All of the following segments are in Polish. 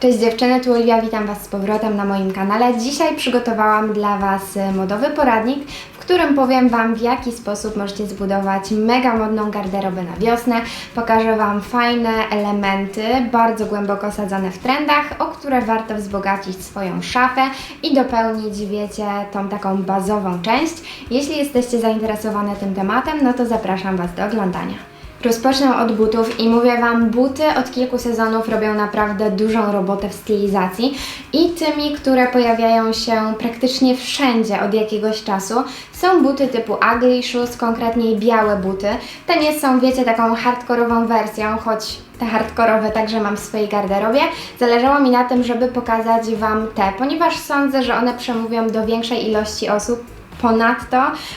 Cześć dziewczyny, tu Oliwia, witam Was z powrotem na moim kanale. Dzisiaj przygotowałam dla Was e, modowy poradnik, w którym powiem Wam w jaki sposób możecie zbudować mega modną garderobę na wiosnę. Pokażę Wam fajne elementy, bardzo głęboko osadzone w trendach, o które warto wzbogacić swoją szafę i dopełnić, wiecie, tą taką bazową część. Jeśli jesteście zainteresowane tym tematem, no to zapraszam Was do oglądania. Rozpocznę od butów i mówię Wam, buty od kilku sezonów robią naprawdę dużą robotę w stylizacji i tymi, które pojawiają się praktycznie wszędzie od jakiegoś czasu są buty typu ugly shoes, konkretnie białe buty. Te nie są, wiecie, taką hardkorową wersją, choć te hardkorowe także mam w swojej garderobie. Zależało mi na tym, żeby pokazać Wam te, ponieważ sądzę, że one przemówią do większej ilości osób, Ponadto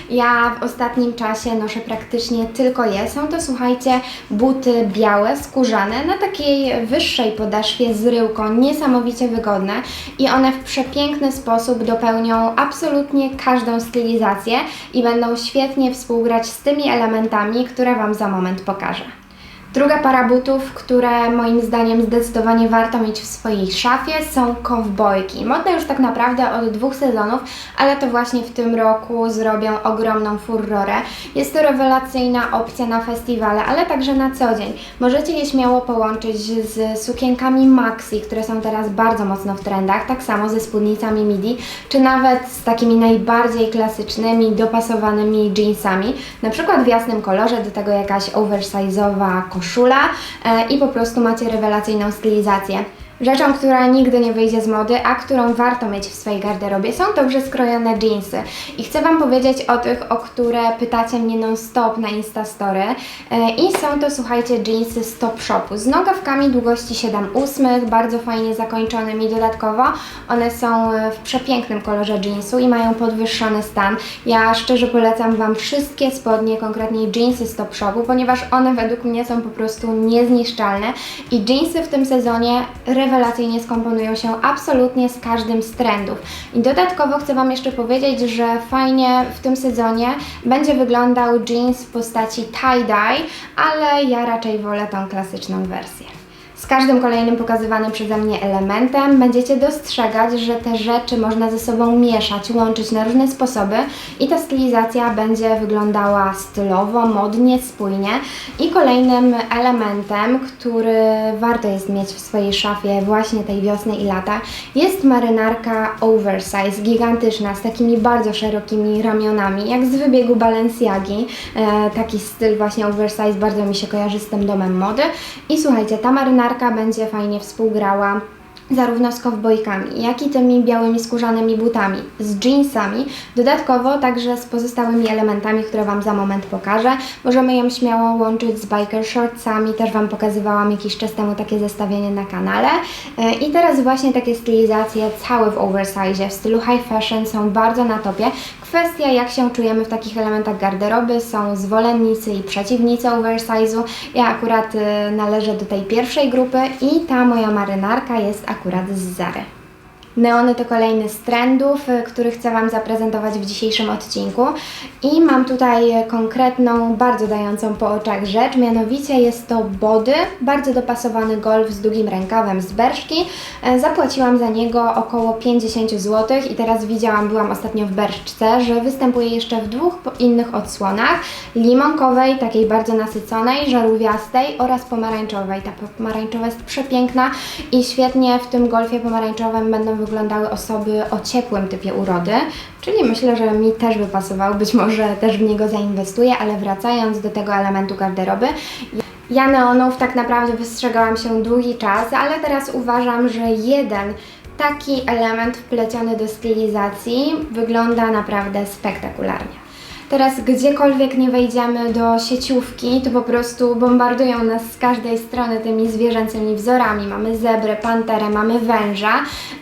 ja w ostatnim czasie noszę praktycznie tylko je. Są to, słuchajcie, buty białe, skórzane, na takiej wyższej podeszwie z ryłką, niesamowicie wygodne i one w przepiękny sposób dopełnią absolutnie każdą stylizację i będą świetnie współgrać z tymi elementami, które Wam za moment pokażę. Druga para butów, które moim zdaniem zdecydowanie warto mieć w swojej szafie, są kowbojki. Modne już tak naprawdę od dwóch sezonów, ale to właśnie w tym roku zrobią ogromną furorę. Jest to rewelacyjna opcja na festiwale, ale także na co dzień. Możecie je śmiało połączyć z sukienkami maxi, które są teraz bardzo mocno w trendach, tak samo ze spódnicami midi, czy nawet z takimi najbardziej klasycznymi, dopasowanymi jeansami, na przykład w jasnym kolorze, do tego jakaś oversize'owa koszula e, i po prostu macie rewelacyjną stylizację. Rzeczą, która nigdy nie wyjdzie z mody, a którą warto mieć w swojej garderobie są dobrze skrojone jeansy. I chcę Wam powiedzieć o tych, o które pytacie mnie non-stop na Instastory. E, I są to, słuchajcie, jeansy z Top Shopu z nogawkami długości 7,8, bardzo fajnie zakończonymi dodatkowo. One są e, w przepięknym kolorze jeansu i mają podwyższony stan. Ja szczerze polecam Wam wszystkie spodnie, konkretnie jeansy z Top Shopu, ponieważ one według mnie są po prostu niezniszczalne i jeansy w tym sezonie rewelacyjnie skomponują się absolutnie z każdym z trendów. I dodatkowo chcę Wam jeszcze powiedzieć, że fajnie w tym sezonie będzie wyglądał jeans w postaci tie-dye, ale ja raczej wolę tą klasyczną wersję. Z każdym kolejnym pokazywanym przeze mnie elementem będziecie dostrzegać, że te rzeczy można ze sobą mieszać, łączyć na różne sposoby i ta stylizacja będzie wyglądała stylowo, modnie, spójnie. I kolejnym elementem, który warto jest mieć w swojej szafie właśnie tej wiosny i lata, jest marynarka oversize, gigantyczna, z takimi bardzo szerokimi ramionami, jak z wybiegu Balenciagi. E, taki styl właśnie oversize bardzo mi się kojarzy z tym domem mody. I słuchajcie, ta marynarka będzie fajnie współgrała zarówno z kowbojkami, jak i tymi białymi skórzanymi butami, z jeansami, dodatkowo także z pozostałymi elementami, które Wam za moment pokażę. Możemy ją śmiało łączyć z biker shortsami, też Wam pokazywałam jakiś czas temu takie zestawienie na kanale. E, I teraz właśnie takie stylizacje całe w oversize, w stylu high fashion są bardzo na topie. Kwestia jak się czujemy w takich elementach garderoby, są zwolennicy i przeciwnicy oversize'u. Ja akurat y, należę do tej pierwszej grupy i ta moja marynarka jest akurat z Zary. Neony to kolejny z trendów, y, który chcę Wam zaprezentować w dzisiejszym odcinku. I mam tutaj konkretną, bardzo dającą po oczach rzecz, mianowicie jest to body, bardzo dopasowany golf z długim rękawem z Berszki. E, Zapłaciłam za niego około 50 zł i teraz widziałam, byłam ostatnio w Berszczce, że występuje jeszcze w dwóch innych odsłonach. Limonkowej, takiej bardzo nasyconej, żarówiastej oraz pomarańczowej. Ta pomarańczowa jest przepiękna i świetnie w tym golfie pomarańczowym będą wyglądały osoby o ciepłym typie urody, czyli myślę, że mi też by pasował, być może też w niego zainwestuję, ale wracając do tego elementu garderoby, ja neonów tak naprawdę wystrzegałam się długi czas, ale teraz uważam, że jeden taki element wpleciony do stylizacji wygląda naprawdę spektakularnie. Teraz gdziekolwiek nie wejdziemy do sieciówki, to po prostu bombardują nas z każdej strony tymi zwierzęcymi wzorami. Mamy zebrę, panterę, mamy węża.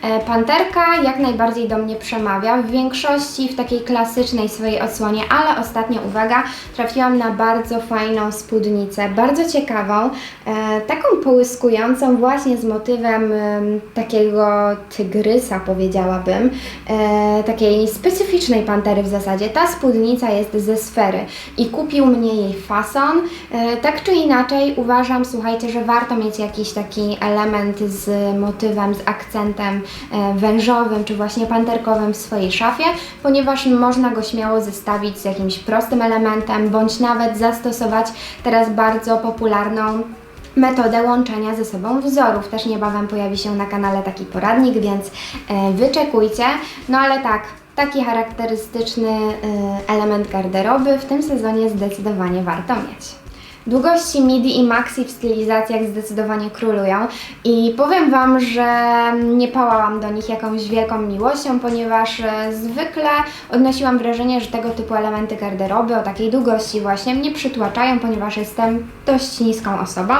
E, Panterka jak najbardziej do mnie przemawia, w większości w takiej klasycznej swojej odsłonie, ale ostatnio, uwaga, trafiłam na bardzo fajną spódnicę, bardzo ciekawą, e, taką połyskującą właśnie z motywem em, takiego tygrysa powiedziałabym, e, takiej specyficznej pantery w zasadzie. Ta spódnica jest ze sfery i kupił mnie jej fason. E, tak czy inaczej uważam, słuchajcie, że warto mieć jakiś taki element z motywem, z akcentem e, wężowym czy właśnie panterkowym w swojej szafie, ponieważ można go śmiało zestawić z jakimś prostym elementem, bądź nawet zastosować teraz bardzo popularną metodę łączenia ze sobą wzorów. Też niebawem pojawi się na kanale taki poradnik, więc e, wyczekujcie. No ale tak, taki charakterystyczny e, element garderoby w tym sezonie zdecydowanie warto mieć. Długości midi i maxi w stylizacjach zdecydowanie królują i powiem Wam, że nie pałałam do nich jakąś wielką miłością, ponieważ e, zwykle odnosiłam wrażenie, że tego typu elementy garderoby o takiej długości właśnie mnie przytłaczają, ponieważ jestem dość niską osobą,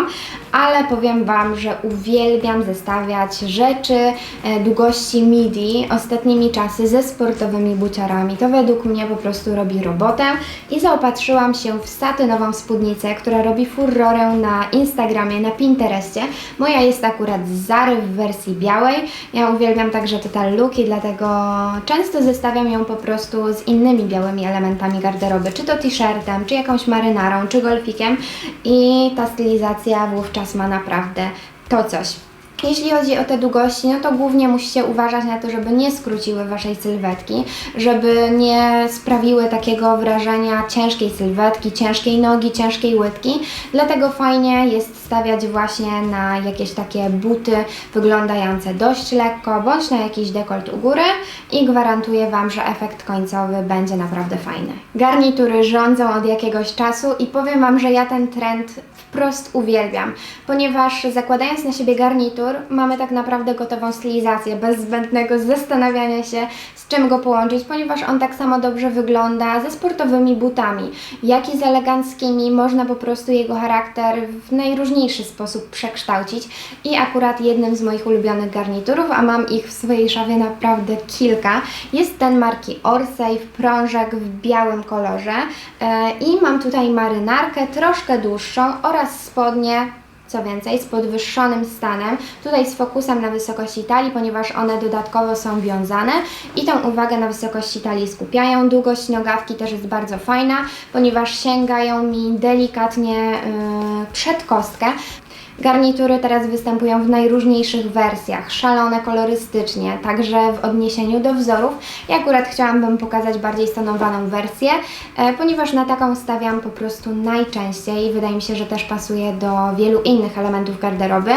ale powiem Wam, że uwielbiam zestawiać rzeczy e, długości midi ostatnimi czasy ze sportowymi buciarami. To według mnie po prostu robi robotę i zaopatrzyłam się w satynową spódnicę, która robi furorę na Instagramie, na Pinterestie. Moja jest akurat z Zary w wersji białej. Ja uwielbiam także Total Look i dlatego często zestawiam ją po prostu z innymi białymi elementami garderoby, czy to t-shirtem, czy jakąś marynarą, czy golfikiem i ta stylizacja wówczas ma naprawdę to coś. Jeśli chodzi o te długości, no to głównie musicie uważać na to, żeby nie skróciły Waszej sylwetki, żeby nie sprawiły takiego wrażenia ciężkiej sylwetki, ciężkiej nogi, ciężkiej łydki. Dlatego fajnie jest stawiać właśnie na jakieś takie buty wyglądające dość lekko, bądź na jakiś dekolt u góry i gwarantuję Wam, że efekt końcowy będzie naprawdę fajny. Garnitury rządzą od jakiegoś czasu i powiem Wam, że ja ten trend wprost uwielbiam, ponieważ zakładając na siebie garnitur, mamy tak naprawdę gotową stylizację, bez zbędnego zastanawiania się, z czym go połączyć, ponieważ on tak samo dobrze wygląda ze sportowymi butami, jak i z eleganckimi, można po prostu jego charakter w najróżniejszy sposób przekształcić. I akurat jednym z moich ulubionych garniturów, a mam ich w swojej szafie naprawdę kilka, jest ten marki Orsay w prążek w białym kolorze. E, i mam tutaj marynarkę troszkę dłuższą oraz spodnie co więcej, z podwyższonym stanem, tutaj z fokusem na wysokości talii, ponieważ one dodatkowo są wiązane i tą uwagę na wysokości talii skupiają. Długość nogawki też jest bardzo fajna, ponieważ sięgają mi delikatnie yy, przed kostkę. Garnitury teraz występują w najróżniejszych wersjach, szalone kolorystycznie, także w odniesieniu do wzorów. Ja akurat chciałabym pokazać bardziej stonowaną wersję, e, ponieważ na taką stawiam po prostu najczęściej wydaje mi się, że też pasuje do wielu innych elementów garderoby.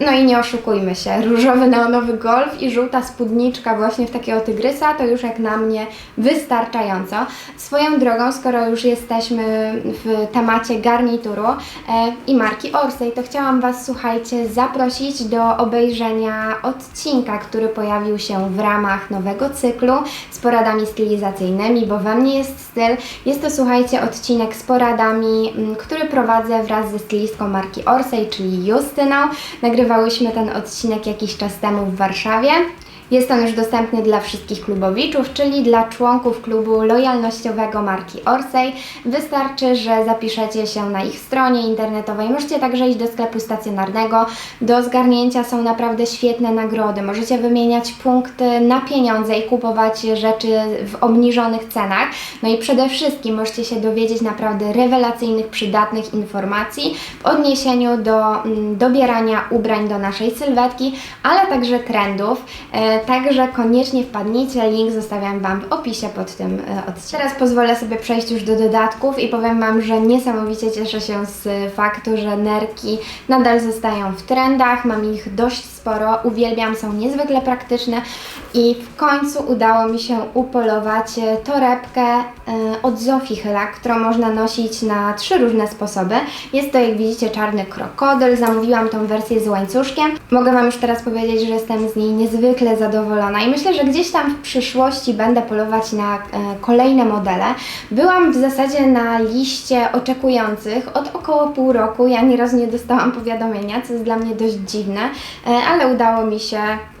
No i nie oszukujmy się, różowy neonowy golf i żółta spódniczka właśnie w takiego tygrysa to już jak na mnie wystarczająco. Swoją drogą, skoro już jesteśmy w temacie garnituru e, i marki Orsay, to chciałam Was, słuchajcie, zaprosić do obejrzenia odcinka, który pojawił się w ramach nowego cyklu z poradami stylizacyjnymi, bo we mnie jest styl. Jest to, słuchajcie, odcinek z poradami, który prowadzę wraz ze stylistką marki Orsay, czyli Justyną. Nagrywałyśmy ten odcinek jakiś czas temu w Warszawie. Jest on już dostępny dla wszystkich klubowiczów, czyli dla członków klubu lojalnościowego marki Orsay. Wystarczy, że zapiszecie się na ich stronie internetowej. Możecie także iść do sklepu stacjonarnego. Do zgarnięcia są naprawdę świetne nagrody. Możecie wymieniać punkty na pieniądze i kupować rzeczy w obniżonych cenach. No i przede wszystkim możecie się dowiedzieć naprawdę rewelacyjnych, przydatnych informacji w odniesieniu do mm, dobierania ubrań do naszej sylwetki, ale także trendów. Także koniecznie wpadnijcie, link zostawiam Wam w opisie pod tym e, odcinkiem. Teraz pozwolę sobie przejść już do dodatków i powiem Wam, że niesamowicie cieszę się z faktu, że nerki nadal zostają w trendach, mam ich dość sporo, uwielbiam, są niezwykle praktyczne i w końcu udało mi się upolować e, torebkę e, od Zofii Chyla, którą można nosić na trzy różne sposoby. Jest to, jak widzicie, czarny krokodyl, zamówiłam tą wersję z łańcuszkiem. Mogę Wam już teraz powiedzieć, że jestem z niej niezwykle zadowolona i myślę, że gdzieś tam w przyszłości będę polować na e, kolejne modele. Byłam w zasadzie na liście oczekujących od około pół roku, ja nieraz nie dostałam powiadomienia, co jest dla mnie dość dziwne, ale ale udało mi się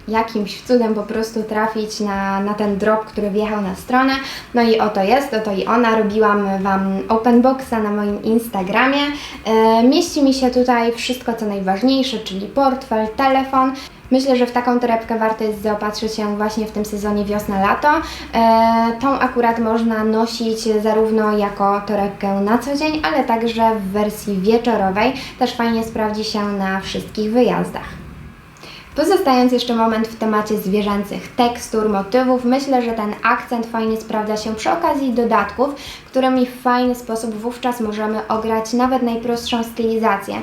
jakimś cudem po prostu trafić na, na ten drop, który wjechał na stronę. No i oto jest, oto i ona. Robiłam Wam open boxa na moim Instagramie. E, mieści mi się tutaj wszystko co najważniejsze, czyli portfel, telefon. Myślę, że w taką torebkę warto jest zaopatrzyć się właśnie w tym sezonie wiosna-lato. E, tą akurat można nosić zarówno jako torebkę na co dzień, ale także w wersji wieczorowej. Też fajnie sprawdzi się na wszystkich wyjazdach. Pozostając jeszcze moment w temacie zwierzęcych tekstur, motywów, myślę, że ten akcent fajnie sprawdza się przy okazji dodatków, którymi w fajny sposób wówczas możemy ograć nawet najprostszą stylizację.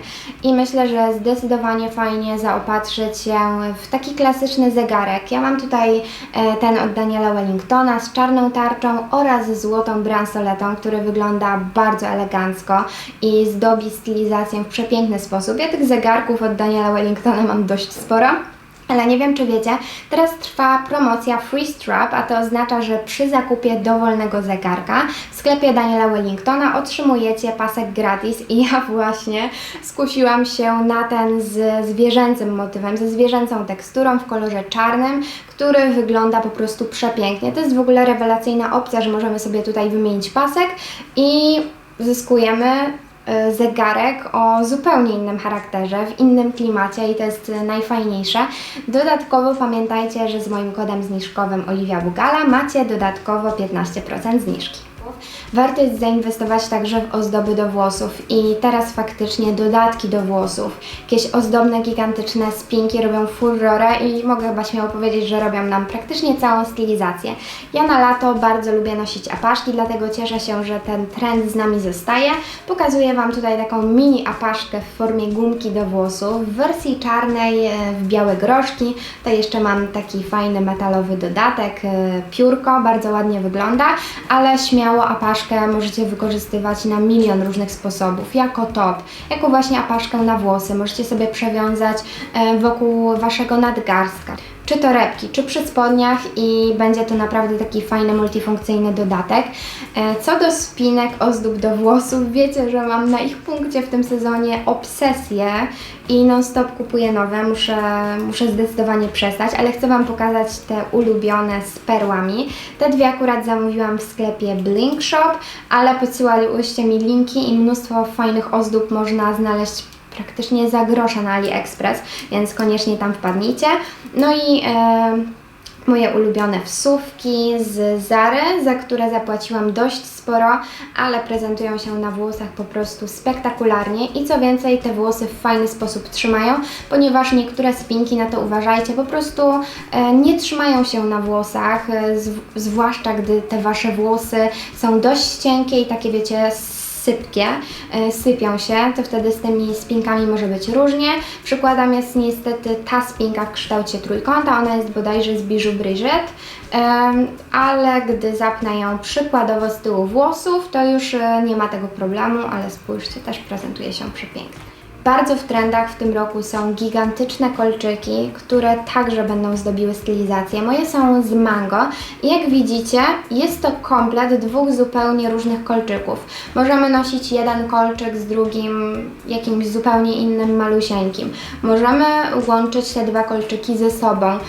I myślę, że zdecydowanie fajnie zaopatrzyć się w taki klasyczny zegarek. Ja mam tutaj e, ten od Daniela Wellingtona z czarną tarczą oraz złotą bransoletą, który wygląda bardzo elegancko i zdobi stylizację w przepiękny sposób. Ja tych zegarków od Daniela Wellingtona mam dość sporo. Ale nie wiem, czy wiecie, teraz trwa promocja Free Strap, a to oznacza, że przy zakupie dowolnego zegarka w sklepie Daniela Wellingtona otrzymujecie pasek gratis i ja właśnie skusiłam się na ten z zwierzęcym motywem, ze zwierzęcą teksturą w kolorze czarnym, który wygląda po prostu przepięknie. To jest w ogóle rewelacyjna opcja, że możemy sobie tutaj wymienić pasek i zyskujemy zegarek o zupełnie innym charakterze, w innym klimacie i to jest najfajniejsze. Dodatkowo pamiętajcie, że z moim kodem zniżkowym Oliwia Bugala macie dodatkowo 15% zniżki. Warto jest zainwestować także w ozdoby do włosów i teraz faktycznie dodatki do włosów, jakieś ozdobne, gigantyczne spinki robią furorę i mogę chyba śmiało powiedzieć, że robią nam praktycznie całą stylizację. Ja na lato bardzo lubię nosić apaszki, dlatego cieszę się, że ten trend z nami zostaje. Pokazuję Wam tutaj taką mini apaszkę w formie gumki do włosów w wersji czarnej, e, w białe groszki. To jeszcze mam taki fajny metalowy dodatek, e, piórko, bardzo ładnie wygląda, ale śmiało apaszkę apaszkę możecie wykorzystywać na milion różnych sposobów, jako top, jako właśnie apaszkę na włosy. Możecie sobie przewiązać e, wokół Waszego nadgarstka czy torebki, czy przy spodniach i będzie to naprawdę taki fajny, multifunkcyjny dodatek. E, co do spinek, ozdób do włosów, wiecie, że mam na ich punkcie w tym sezonie obsesję i non-stop kupuję nowe, muszę, muszę zdecydowanie przestać, ale chcę Wam pokazać te ulubione z perłami. Te dwie akurat zamówiłam w sklepie Blink Shop, ale podsyłałyście mi linki i mnóstwo fajnych ozdób można znaleźć praktycznie za grosza na AliExpress, więc koniecznie tam wpadnijcie. No i e, moje ulubione wsówki z Zary, za które zapłaciłam dość sporo, ale prezentują się na włosach po prostu spektakularnie i co więcej te włosy w fajny sposób trzymają, ponieważ niektóre spinki, na to uważajcie, po prostu e, nie trzymają się na włosach, e, zwłaszcza gdy te Wasze włosy są dość cienkie i takie wiecie sypkie, e, sypią się, to wtedy z tymi spinkami może być różnie. Przykładem jest niestety ta spinka w kształcie trójkąta, ona jest bodajże z Bijou Brigitte, ale gdy zapnę ją przykładowo z tyłu włosów, to już e, nie ma tego problemu, ale spójrzcie, też prezentuje się przepięknie. Bardzo w trendach w tym roku są gigantyczne kolczyki, które także będą zdobiły stylizację. Moje są z mango i jak widzicie jest to komplet dwóch zupełnie różnych kolczyków. Możemy nosić jeden kolczyk z drugim jakimś zupełnie innym malusieńkim. Możemy łączyć te dwa kolczyki ze sobą. E,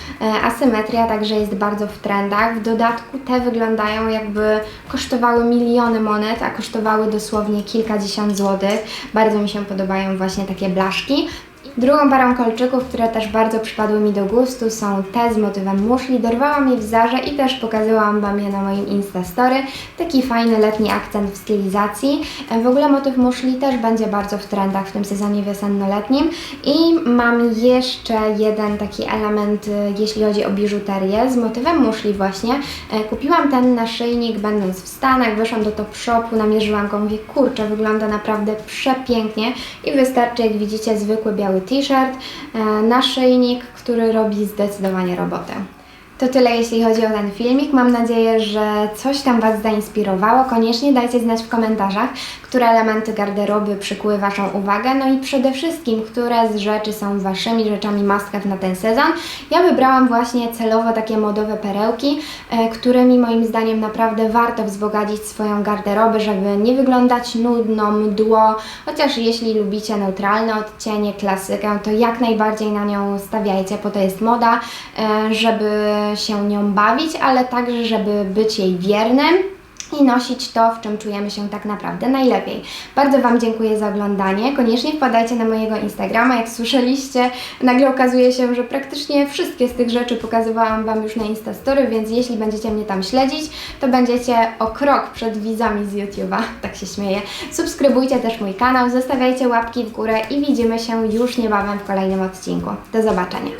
asymetria także jest bardzo w trendach. W dodatku te wyglądają jakby kosztowały miliony monet, a kosztowały dosłownie kilkadziesiąt złotych. Bardzo mi się podobają właśnie takie blaszki. Drugą parą kolczyków, które też bardzo przypadły mi do gustu są te z motywem muszli. Dorwałam je w Zarze i też pokazałam Wam je na moim Instastory. Taki fajny letni akcent w stylizacji. W ogóle motyw muszli też będzie bardzo w trendach w tym sezonie wiosenno-letnim. I mam jeszcze jeden taki element, jeśli chodzi o biżuterię, z motywem muszli właśnie. Kupiłam ten naszyjnik będąc w Stanach, wyszłam do Top Shopu, namierzyłam go, mówię, kurczę, wygląda naprawdę przepięknie i wystarczy, jak widzicie, zwykły biały t-shirt, e, naszyjnik, który robi zdecydowanie robotę. To tyle jeśli chodzi o ten filmik. Mam nadzieję, że coś tam Was zainspirowało. Koniecznie dajcie znać w komentarzach, które elementy garderoby przykuły Waszą uwagę, no i przede wszystkim, które z rzeczy są Waszymi rzeczami must have na ten sezon. Ja wybrałam właśnie celowo takie modowe perełki, e, którymi moim zdaniem naprawdę warto wzbogacić swoją garderobę, żeby nie wyglądać nudno, mdło, chociaż jeśli lubicie neutralne odcienie, klasykę, to jak najbardziej na nią stawiajcie, bo to jest moda, e, żeby się nią bawić, ale także, żeby być jej wiernym i nosić to, w czym czujemy się tak naprawdę najlepiej. Bardzo Wam dziękuję za oglądanie. Koniecznie wpadajcie na mojego Instagrama. Jak słyszeliście, nagle okazuje się, że praktycznie wszystkie z tych rzeczy pokazywałam Wam już na Instastory, więc jeśli będziecie mnie tam śledzić, to będziecie o krok przed widzami z YouTube'a. Tak się śmieję. Subskrybujcie też mój kanał, zostawiajcie łapki w górę i widzimy się już niebawem w kolejnym odcinku. Do zobaczenia.